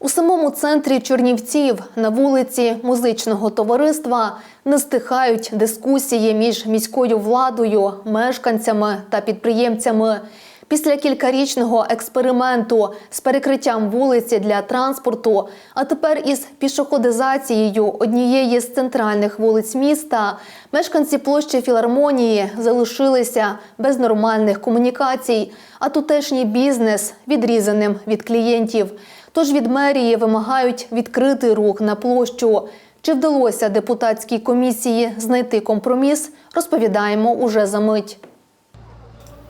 У самому центрі Чернівців на вулиці музичного товариства не стихають дискусії між міською владою, мешканцями та підприємцями. Після кількарічного експерименту з перекриттям вулиці для транспорту, а тепер із пішоходизацією однієї з центральних вулиць міста, мешканці площі філармонії залишилися без нормальних комунікацій, а тутешній бізнес відрізаним від клієнтів. Тож від мерії вимагають відкрити рух на площу. Чи вдалося депутатській комісії знайти компроміс, розповідаємо уже за мить.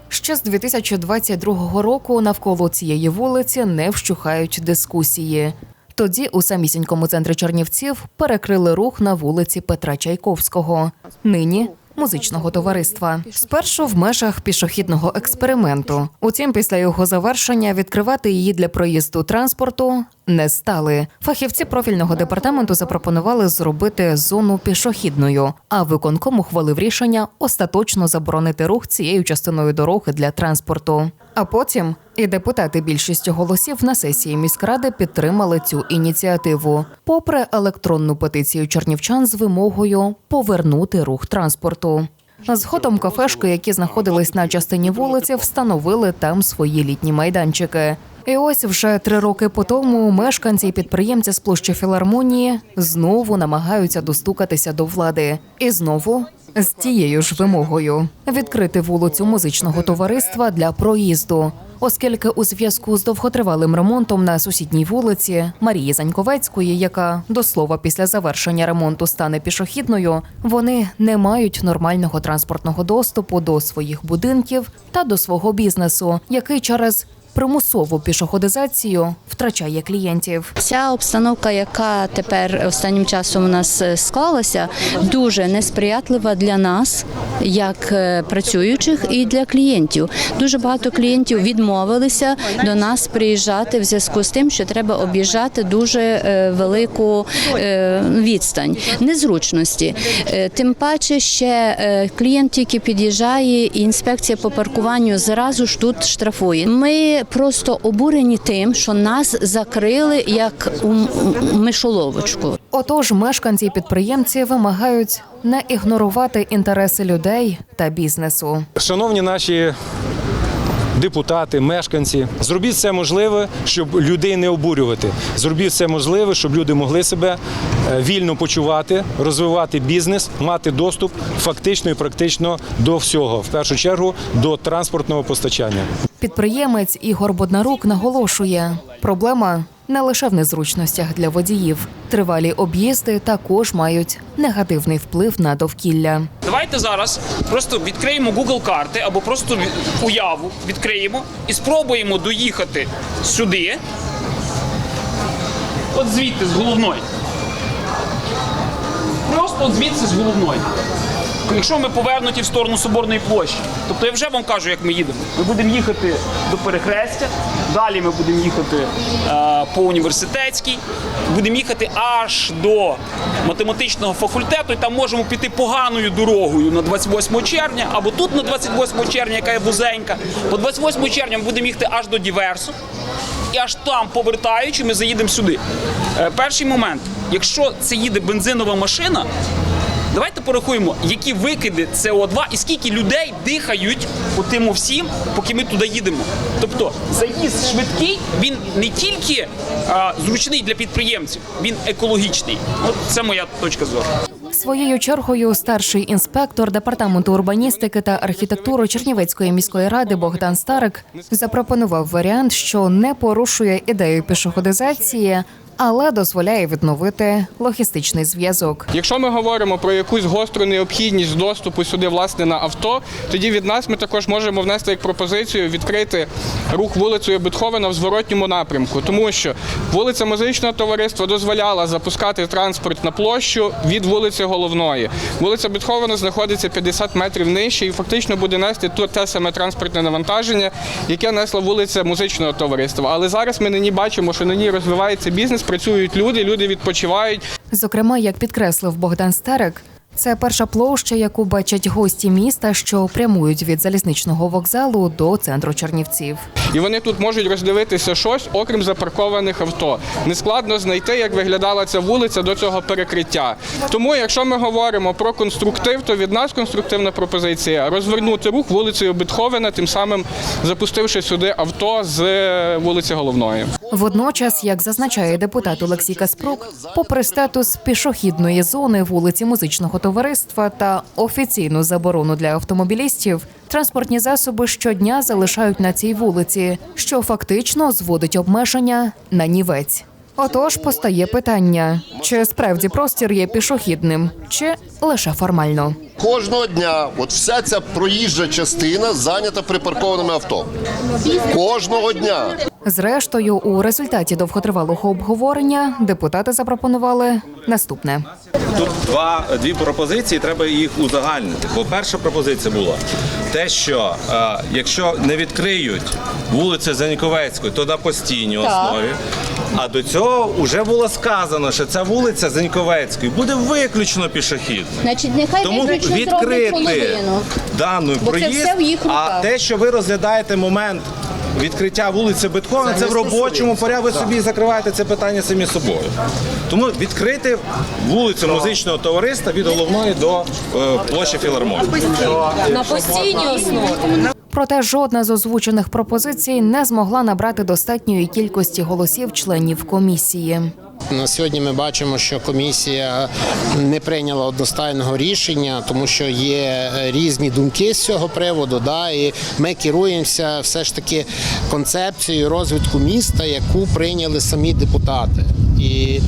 Ще з 2022 року навколо цієї вулиці не вщухають дискусії. Тоді у самісінькому центрі Чернівців перекрили рух на вулиці Петра Чайковського. Нині музичного товариства. Спершу в межах пішохідного експерименту. Утім, після його завершення відкривати її для проїзду транспорту не стали. Фахівці профільного департаменту запропонували зробити зону пішохідною, а виконком ухвалив рішення остаточно заборонити рух цією частиною дороги для транспорту. А потім і депутати більшістю голосів на сесії міськради підтримали цю ініціативу, попри електронну петицію чернівчан з вимогою повернути рух транспорту. Згодом кафешки, які знаходились на частині вулиці, встановили там свої літні майданчики. І ось вже три роки по тому мешканці і підприємці з площі філармонії знову намагаються достукатися до влади. І знову з тією ж вимогою відкрити вулицю музичного товариства для проїзду. Оскільки у зв'язку з довготривалим ремонтом на сусідній вулиці Марії Заньковецької, яка до слова після завершення ремонту стане пішохідною, вони не мають нормального транспортного доступу до своїх будинків та до свого бізнесу, який через примусову пішоходизацію втрачає клієнтів. Ця обстановка, яка тепер останнім часом у нас е, склалася, дуже несприятлива для нас, як е, працюючих, і для клієнтів. Дуже багато клієнтів відмовилися до нас приїжджати в зв'язку з тим, що треба об'їжджати дуже е, велику відстань, незручності. Тим паче ще клієнт тільки під'їжджає, і інспекція по паркуванню зразу ж тут штрафує. Ми просто обурені тим, що нас закрили як у мишоловочку. Отож, мешканці і підприємці вимагають не ігнорувати інтереси людей та бізнесу. Шановні наші депутати, мешканці, зробіть все можливе, щоб людей не обурювати. Зробіть все можливе, щоб люди могли себе е, вільно почувати, розвивати бізнес, мати доступ фактично і практично до всього, в першу чергу до транспортного постачання. Підприємець Ігор Боднарук наголошує, проблема не лише в незручностях для водіїв. Тривалі об'їзди також мають негативний вплив на довкілля. Давайте зараз просто відкриємо Google карти або просто уяву відкриємо і спробуємо доїхати сюди. От звідти з головної. Просто от звідси з головної. Якщо ми повернуті в сторону Соборної площі, тобто я вже вам кажу, як ми їдемо. Ми будемо їхати до перехрестя, далі ми будемо їхати е, по університетській, будемо їхати аж до математичного факультету, і там можемо піти поганою дорогою на 28 червня, або тут на 28 червня, яка є вузенька. По 28 червня ми будемо їхати аж до Діверсу. І аж там, повертаючи, ми заїдемо сюди. Е, перший момент, якщо це їде бензинова машина, Давайте порахуємо, які викиди СО2 і скільки людей дихають по тим всім, поки ми туди їдемо. Тобто заїзд швидкий, він не тільки а, зручний для підприємців, він екологічний. От це моя точка зору. Своєю чергою старший інспектор департаменту урбаністики та архітектури Чернівецької міської ради Богдан Старик запропонував варіант, що не порушує ідею пішоходизації, але дозволяє відновити логістичний зв'язок. Якщо ми говоримо про якусь гостру необхідність доступу сюди власне на авто, тоді від нас ми також можемо внести як пропозицію відкрити рух вулицею Бетховена в зворотньому напрямку, тому що вулиця музичного товариства дозволяла запускати транспорт на площу від вулиці головної. Вулиця Бетховена знаходиться 50 метрів нижче і фактично буде нести тут те саме транспортне навантаження, яке несла вулиця музичного товариства. Але зараз ми на ній бачимо, що на ній розвивається бізнес, працюють люди, люди відпочивають. Зокрема, як підкреслив Богдан Старик, Це перша площа, яку бачать гості міста, що прямують від залізничного вокзалу до центру Чернівців. І вони тут можуть роздивитися щось, окрім запаркованих авто. Нескладно знайти, як виглядала ця вулиця до цього перекриття. Тому, якщо ми говоримо про конструктив, то від нас конструктивна пропозиція розвернути рух вулицею Бетховена, тим самим запустивши сюди авто з е, вулиці Головної. Водночас, як зазначає депутат Олексій Каспрук, попри статус пішохідної зони вулиці музичного товариства та офіційну заборону для автомобілістів, транспортні засоби щодня залишають на цій вулиці, що фактично зводить обмеження на нівець. Отож постає питання: чи справді простір є пішохідним, чи лише формально. Кожного дня, от вся ця проїжджа частина зайнята припаркованими авто. Кожного дня. Зрештою, у результаті довготривалого обговорення депутати запропонували наступне. Тут два дві пропозиції, треба їх узагальнити. Бо перша пропозиція була те, що е, якщо не відкриють вулицю Заніковецької, то на постійній основі. А до цього вже було сказано, що ця вулиця Заніковецької буде виключно пішохідною. Значить, нехай Тому виключно відкрити половину. даний Бо це проїзд, все в їх а те, що ви розглядаєте момент відкриття вулиці Битковна це, в робочому порядку, ви собі закриваєте це питання самі собою. Тому відкрити вулицю музичного товариства від головної до е, площі філармонії. На постійній основі. Проте жодна з озвучених пропозицій не змогла набрати достатньої кількості голосів членів комісії. На сьогодні ми бачимо, що комісія не прийняла одностайного рішення, тому що є різні думки з цього приводу. Да, і ми керуємося все ж таки концепцією розвитку міста, яку прийняли самі депутати. І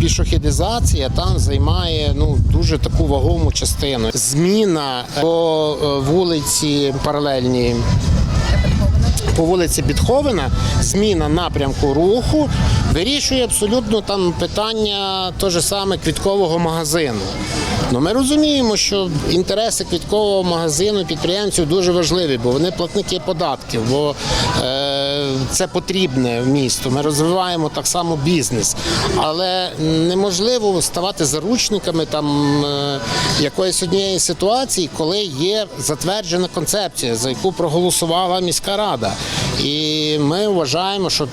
пішохідизація там займає ну дуже таку вагому частину. Зміна по е, вулиці паралельній по вулиці Бітховена зміна напрямку руху вирішує абсолютно там питання того ж саме квіткового магазину. Ну, ми розуміємо, що інтереси квіткового магазину підприємців дуже важливі, бо вони платники податків, бо е, це потрібне в місту. Ми розвиваємо так само бізнес. Але неможливо ставати заручниками там е, якоїсь однієї ситуації, коли є затверджена концепція, за яку проголосувала міська рада. І ми вважаємо, що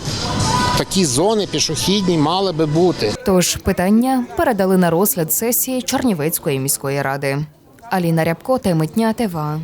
такі зони пішохідні мали би бути. Тож питання передали на розгляд сесії Чернівецької міської ради. Аліна Рябко, Теми дня, ТВА.